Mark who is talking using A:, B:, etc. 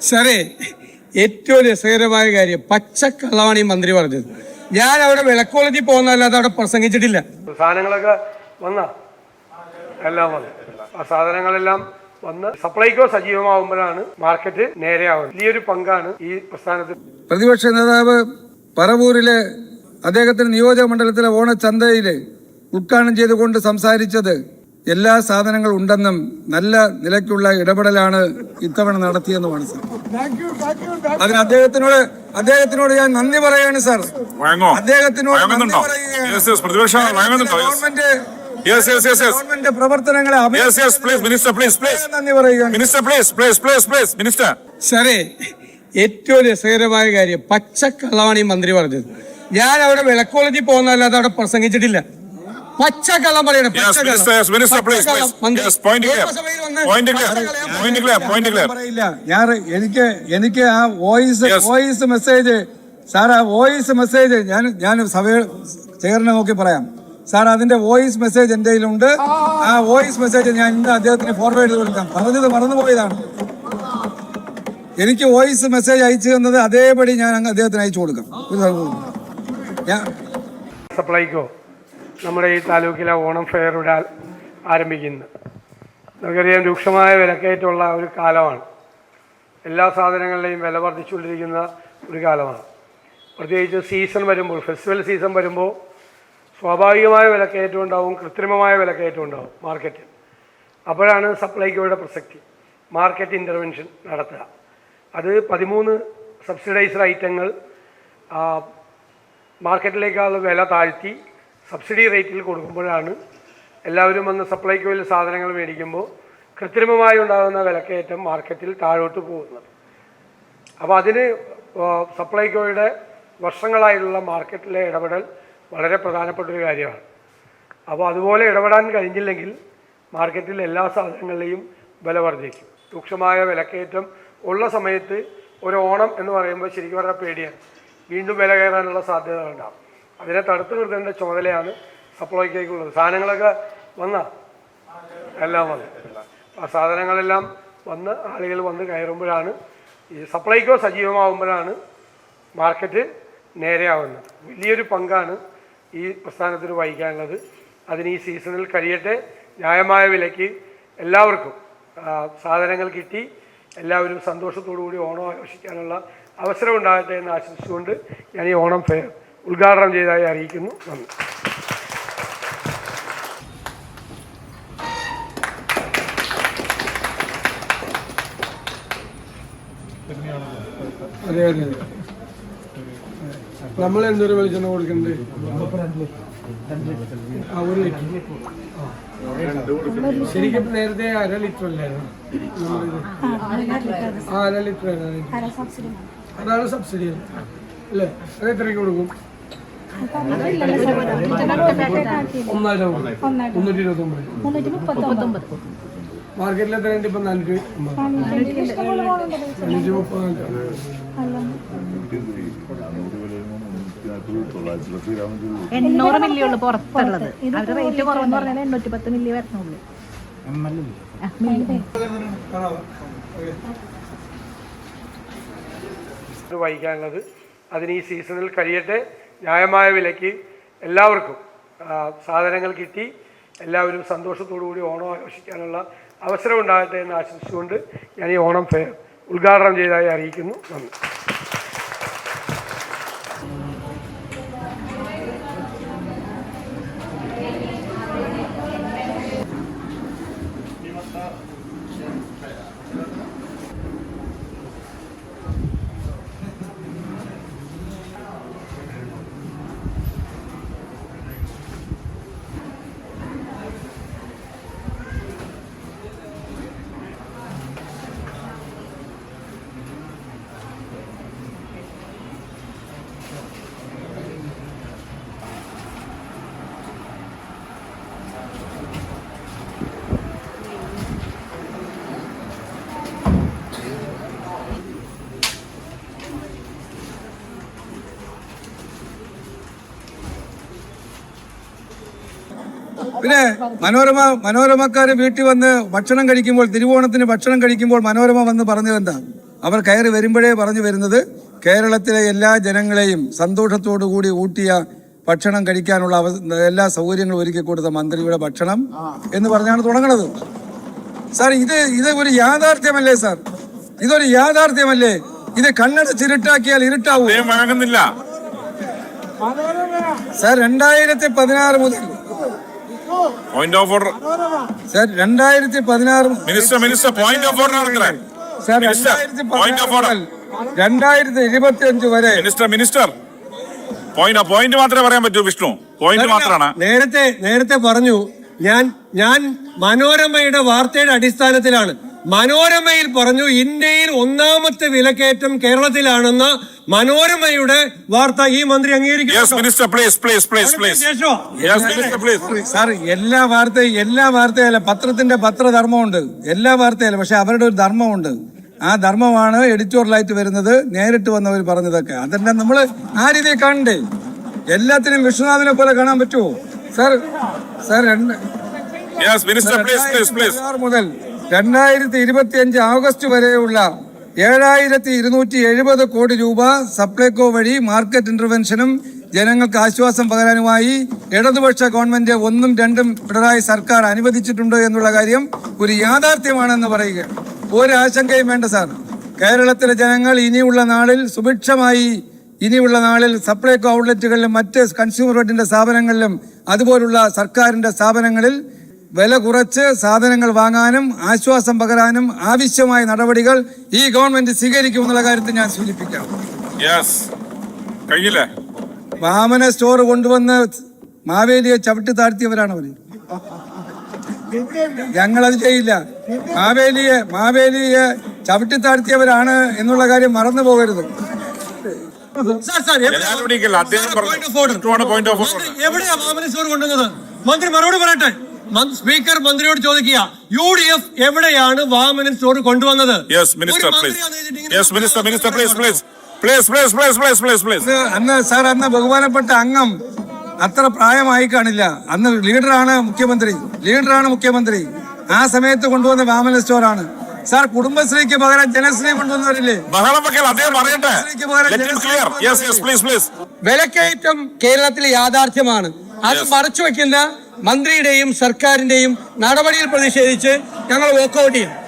A: സാറേ ഏറ്റവും രസകരമായ കാര്യം പച്ചക്കള്ളമാണ് ഈ മന്ത്രി പറഞ്ഞത്. ഞാൻ അവിടെ വിളക്കോളജി പോകുന്നതല്ലാതെ അവിടെ പ്രസംഗിച്ചിട്ടില്ല.
B: സാധനങ്ങളൊക്കെ വന്ന? എല്ലാം വന്നു. ആ സാധനങ്ങളെല്ലാം വന്ന് സപ്ലൈക്കോ സജീവമാകുമ്പോഴാണ് മാർക്കറ്റ് നേരെയാവുന്നത്. വലിയൊരു പങ്കാണ് ഈ പ്രസ്ഥാനത്തിൽ.
C: പ്രതിപക്ഷ നേതാവ് പറവൂരിലെ അദ്ദേഹത്തിന്റെ നിയോജക മണ്ഡലത്തിലെ ഓണച്ചന്തയിൽ ഉദ്ഘാടനം ചെയ്തുകൊണ്ട് സംസാരിച്ചത് എല്ലാ സാധനങ്ങളും ഉണ്ടെന്നും നല്ല നിലയ്ക്കുള്ള ഇടപെടലാണ് ഇത്തവണ നടത്തിയെന്നുമാണ് സാർ. അതിന് അദ്ദേഹത്തിനോട് അദ്ദേഹത്തിനോട് ഞാൻ നന്ദി പറയാണ് സാർ. അദ്ദേഹത്തിനോട് ഗവൺമെന്റ് ഗവൺമെന്റ് പ്രവർത്തനങ്ങളെ നന്ദി പറയുകയാണ്.
A: സാറേ ഏറ്റവും രസകരമായ കാര്യം പച്ചക്കള്ളമാണ് ഈ മന്ത്രി പറഞ്ഞത്. ഞാൻ അവിടെ വിളക്കോളജി പോകുന്നതല്ലാതെ അവിടെ പ്രസംഗിച്ചിട്ടില്ല. പച്ചക്കള്ളം. പറയണം
D: yes minister yes please please point clear point clear point clear
C: പറയില്ല. ഞാൻ എനിക്ക് എനിക്ക് ആ വോയിസ് വോയിസ് മെസ്സേജ് സാർ ആ വോയിസ് മെസ്സേജ് ഞാൻ ഞാൻ സഭ ചെയറിനെ നോക്കി പറയാം. സാർ അതിന്റെ വോയിസ് മെസ്സേജ് എന്റെ കയ്യിലുണ്ട്. ആ വോയിസ് മെസ്സേജ് ഞാൻ ഇന്ന് അദ്ദേഹത്തിന് ഫോർവേഡ് ചെയ്ത് കൊടുക്കാം. പറഞ്ഞത് മറന്നുപോയതാണ്. എനിക്ക് വോയിസ് മെസ്സേജ് അയച്ചു തന്നത് അതേപടി ഞാൻ അങ്ങ് അദ്ദേഹത്തിന് അയച്ചു കൊടുക്കാം. ഒരു
B: നമ്മുടെ ഈ താലൂക്കിലെ ഓണം ഫെയർ ഇവിടെ ആരംഭിക്കുന്നത് നമുക്കറിയാം രൂക്ഷമായ വിലക്കയറ്റമുള്ള ഒരു കാലമാണ്. എല്ലാ സാധനങ്ങളുടെയും വില വർദ്ധിച്ചുകൊണ്ടിരിക്കുന്ന ഒരു കാലമാണ്. പ്രത്യേകിച്ച് സീസൺ വരുമ്പോൾ ഫെസ്റ്റിവൽ സീസൺ വരുമ്പോൾ സ്വാഭാവികമായ വിലക്കയറ്റം ഉണ്ടാവും കൃത്രിമമായ വിലക്കയറ്റം ഉണ്ടാവും മാർക്കറ്റിൽ. അപ്പോഴാണ് സപ്ലൈകോയുടെ പ്രസക്തി മാർക്കറ്റ് ഇന്റർവെൻഷൻ നടത്തുക. അത് പതിമൂന്ന് സബ്സിഡൈസ്ഡ് ഐറ്റങ്ങൾ മാർക്കറ്റിലേക്കുള്ള വില താഴ്ത്തി സബ്സിഡി റേറ്റിൽ കൊടുക്കുമ്പോഴാണ് എല്ലാവരും വന്ന് സപ്ലൈകോയിൽ സാധനങ്ങൾ മേടിക്കുമ്പോൾ കൃത്രിമമായി ഉണ്ടാകുന്ന വിലക്കയറ്റം മാർക്കറ്റിൽ താഴോട്ട് പോകുന്നത്. അപ്പോൾ അതിന് സപ്ലൈക്കോയുടെ വർഷങ്ങളായുള്ള മാർക്കറ്റിലെ ഇടപെടൽ വളരെ പ്രധാനപ്പെട്ട ഒരു കാര്യമാണ്. അപ്പോൾ അതുപോലെ ഇടപെടാൻ കഴിഞ്ഞില്ലെങ്കിൽ മാർക്കറ്റിൽ എല്ലാ സാധനങ്ങളുടെയും വില വർദ്ധിക്കും. രൂക്ഷമായ വിലക്കയറ്റം ഉള്ള സമയത്ത് ഒരു ഓണം എന്ന് പറയുമ്പോൾ ശരിക്കും പറഞ്ഞാൽ പേടിയാണ്. വീണ്ടും വില കയറാനുള്ള സാധ്യതകളുണ്ടാകും അതിനെ തടുത്തു നിർത്തേണ്ട ചുമതലയാണ് സപ്ലൈക്കേക്കുള്ളത്. സാധനങ്ങളൊക്കെ വന്ന? എല്ലാം വന്നു. ആ സാധനങ്ങളെല്ലാം വന്ന് ആളുകൾ വന്ന് കയറുമ്പോഴാണ് ഈ സപ്ലൈക്കോ സജീവമാകുമ്പോഴാണ് മാർക്കറ്റ് നേരെയാവുന്നത്. വലിയൊരു പങ്കാണ് ഈ പ്രസ്ഥാനത്തിന് വഹിക്കാനുള്ളത്. അതിന് ഈ സീസണിൽ കഴിയട്ടെ. ന്യായമായ വിലയ്ക്ക് എല്ലാവർക്കും സാധനങ്ങൾ കിട്ടി. എല്ലാവരും സന്തോഷത്തോടു കൂടി ഓണം ആഘോഷിക്കാനുള്ള അവസരം ഉണ്ടാകട്ടെ എന്ന് ആശംസിച്ചുകൊണ്ട് ഞാൻ ഈ ഓണം ഫെയർ ഉദ്ഘാടനം ചെയ്തതായി അറിയിക്കുന്നു. നന്ദി.
A: അതെ അതെ നമ്മൾ എന്തൊരു വെളിച്ചെണ്ണ കൊടുക്കണ്ടേ ശരിക്കും നേരത്തെ അര ലിറ്റർ അല്ലായിരുന്നു. അര ലിറ്റർ അതാണ് സബ്സിഡി. അല്ലേ? അത് എത്രയ്ക്ക് കൊടുക്കും? മുന്നൂറ്റി ഇരുപത്തി ഒമ്പത്
E: മുന്നൂറ്റി മുപ്പത്തൊമ്പത്
A: മാർക്കറ്റിൽ എത്രയുണ്ട് ഇപ്പൊ? നാനൂറ്റി അമ്പത്. നാനൂറ്റി മുപ്പത്
E: എണ്ണൂറ് മില്ലി ഉള്ളു പുറത്തുള്ളത്. അവർ റേറ്റ് കുറവെന്ന് പറഞ്ഞാൽ എണ്ണൂറ്റി പത്ത് മില്ലി വരണുള്ളൂ.
B: വൈകാനുള്ളത് അതിന് ഈ സീസണിൽ കഴിയട്ടെ. ന്യായമായ വിലയ്ക്ക് എല്ലാവർക്കും സാധനങ്ങൾ കിട്ടി. എല്ലാവരും കൂടി ഓണം ആഘോഷിക്കാനുള്ള അവസരം ഉണ്ടാകട്ടെ എന്ന് ആശംസിച്ചുകൊണ്ട് ഞാൻ ഈ ഓണം ഫെയർ ഉദ്ഘാടനം ചെയ്തതായി അറിയിക്കുന്നു. നന്ദി.
C: പിന്നെ മനോരമ മനോരമക്കാര് വീട്ടിൽ വന്ന് ഭക്ഷണം കഴിക്കുമ്പോൾ തിരുവോണത്തിന് ഭക്ഷണം കഴിക്കുമ്പോൾ മനോരമ വന്ന് പറഞ്ഞത് എന്താ? അവർ കയറി വരുമ്പോഴേ പറഞ്ഞു വരുന്നത് കേരളത്തിലെ എല്ലാ ജനങ്ങളെയും സന്തോഷത്തോടു കൂടി ഊട്ടിയ ഭക്ഷണം കഴിക്കാനുള്ള എല്ലാ സൗകര്യങ്ങളും ഒരുക്കി കൊടുത്ത മന്ത്രിയുടെ ഭക്ഷണം എന്ന് പറഞ്ഞാണ് തുടങ്ങണത്. സാർ ഇത് ഇത് ഒരു യാഥാർത്ഥ്യമല്ലേ സാർ? ഇതൊരു യാഥാർത്ഥ്യമല്ലേ? ഇത് കണ്ണടച്ച്
D: ഇരുട്ടാക്കിയാൽ ഇരുട്ടാവും.
C: സാർ രണ്ടായിരത്തി പതിനാറ് മുതൽ
D: പോയിന്റ് ഓഫ് ഓർഡർ
C: സാർ രണ്ടായിരത്തി പതിനാറ്
D: minister minister point of order നടക്കണേ
C: സാർ രണ്ടായിരത്തി
D: പോയിന്റ്
C: ഓഫ് ഓർഡർ രണ്ടായിരത്തി ഇരുപത്തി അഞ്ച് വരെ.
D: മിനിസ്റ്റർ മിനിസ്റ്റർ പോയിന്റ് പോയിന്റ് മാത്രമേ പറയാൻ പറ്റൂ വിഷ്ണു. പോയിന്റ് മാത്രമാണ്.
F: നേരത്തെ നേരത്തെ പറഞ്ഞു ഞാൻ ഞാൻ മനോരമയുടെ വാർത്തയുടെ അടിസ്ഥാനത്തിലാണ്. മനോരമയിൽ പറഞ്ഞു ഇന്ത്യയിൽ ഒന്നാമത്തെ വിലക്കയറ്റം കേരളത്തിലാണെന്ന മനോരമയുടെ വാർത്ത ഈ മന്ത്രി
D: അംഗീകരിക്കും
F: അംഗീകരിക്കുന്നു
D: please please please please yes minister please
C: sir എല്ലാ വാർത്തയും എല്ലാ വാർത്തയല്ല പത്രത്തിന്റെ പത്രധർമ്മമുണ്ട്. എല്ലാ വാർത്തയല്ല പക്ഷെ അവരുടെ ഒരു ധർമ്മമുണ്ട്. ആ ധർമ്മമാണ് എഡിറ്റോറിയലായിട്ട് വരുന്നത്. നേരിട്ട് വന്നവർ പറഞ്ഞതൊക്കെ. അതന്നെ നമ്മൾ ആ രീതിയിൽ കാണണ്ടേ? എല്ലാത്തിനും വിശ്വനാഥിനെ പോലെ കാണാൻ പറ്റുമോ? സാർ സാർ രണ്ട്
D: yes minister please please please
C: പതിനാറ് മുതൽ രണ്ടായിരത്തി ഇരുപത്തി അഞ്ച് ഓഗസ്റ്റ് വരെയുള്ള ഏഴായിരത്തി ഇരുന്നൂറ്റി എഴുപത് കോടി രൂപ സപ്ലൈകോ വഴി മാർക്കറ്റ് ഇന്റർവെൻഷനും ജനങ്ങൾക്ക് ആശ്വാസം പകരാനുമായി ഇടതുപക്ഷ ഗവൺമെന്റ് ഒന്നും രണ്ടും പിണറായി സർക്കാർ അനുവദിച്ചിട്ടുണ്ട് എന്നുള്ള കാര്യം ഒരു യാഥാർത്ഥ്യമാണെന്ന് പറയുക. ഒരു ആശങ്കയും വേണ്ട സാർ. കേരളത്തിലെ ജനങ്ങൾ ഇനിയുള്ള നാളിൽ സുഭിക്ഷമായി ഇനിയുള്ള നാളിൽ സപ്ലൈകോ ഔട്ട്ലെറ്റുകളിലും മറ്റ് കൺസ്യൂമർ ഫെഡിന്റെ സ്ഥാപനങ്ങളിലും അതുപോലുള്ള സർക്കാരിന്റെ സ്ഥാപനങ്ങളിൽ വില കുറച്ച് സാധനങ്ങൾ വാങ്ങാനും ആശ്വാസം പകരാനും ആവശ്യമായ നടപടികൾ ഈ ഗവൺമെന്റ് സ്വീകരിക്കുമെന്നുള്ള കാര്യത്തിൽ ഞാൻ സൂചിപ്പിക്കാം. വാമന സ്റ്റോർ കൊണ്ടുവന്ന് മാവേലിയെ ചവിട്ടി താഴ്ത്തിയവരാണ് അവർ ഞങ്ങളത് ചെയ്യില്ല. മാവേലിയെ മാവേലിയെ ചവിട്ടി താഴ്ത്തിയവരാണ് എന്നുള്ള കാര്യം മറന്നു പോകരുത്.
F: എവിടെയാ വാമന സ്റ്റോർ കൊണ്ടുവന്നത്? മന്ത്രി മറുപടി പറയട്ടെ. സ്പീക്കർ മന്ത്രിയോട് ചോദിക്കുക യു ഡി എഫ് എവിടെയാണ് വാമനൻ സ്റ്റോർ കൊണ്ടുവന്നത്?
D: Yes minister please minister minister please please please please please please please please
C: അന്ന് സാർ അന്ന് ബഹുമാനപ്പെട്ട അംഗം അത്ര പ്രായമായി കാണില്ല. അന്ന് ലീഡറാണ് മുഖ്യമന്ത്രി. ലീഡറാണ് മുഖ്യമന്ത്രി. ആ സമയത്ത് കൊണ്ടുവന്ന വാമന സ്റ്റോറാണ് സാർ കുടുംബശ്രീക്ക് പകരം ജനശ്രീ കൊണ്ടുവന്നവരില്ലേ?
A: വിലക്കയറ്റം കേരളത്തിലെ യാഥാർത്ഥ്യമാണ്. അത്. മറച്ചു വെക്കുന്ന മന്ത്രിയുടെയും സർക്കാരിന്റെയും നടപടിയിൽ പ്രതിഷേധിച്ച് ഞങ്ങൾ വോക്കൗട്ട് ചെയ്യും.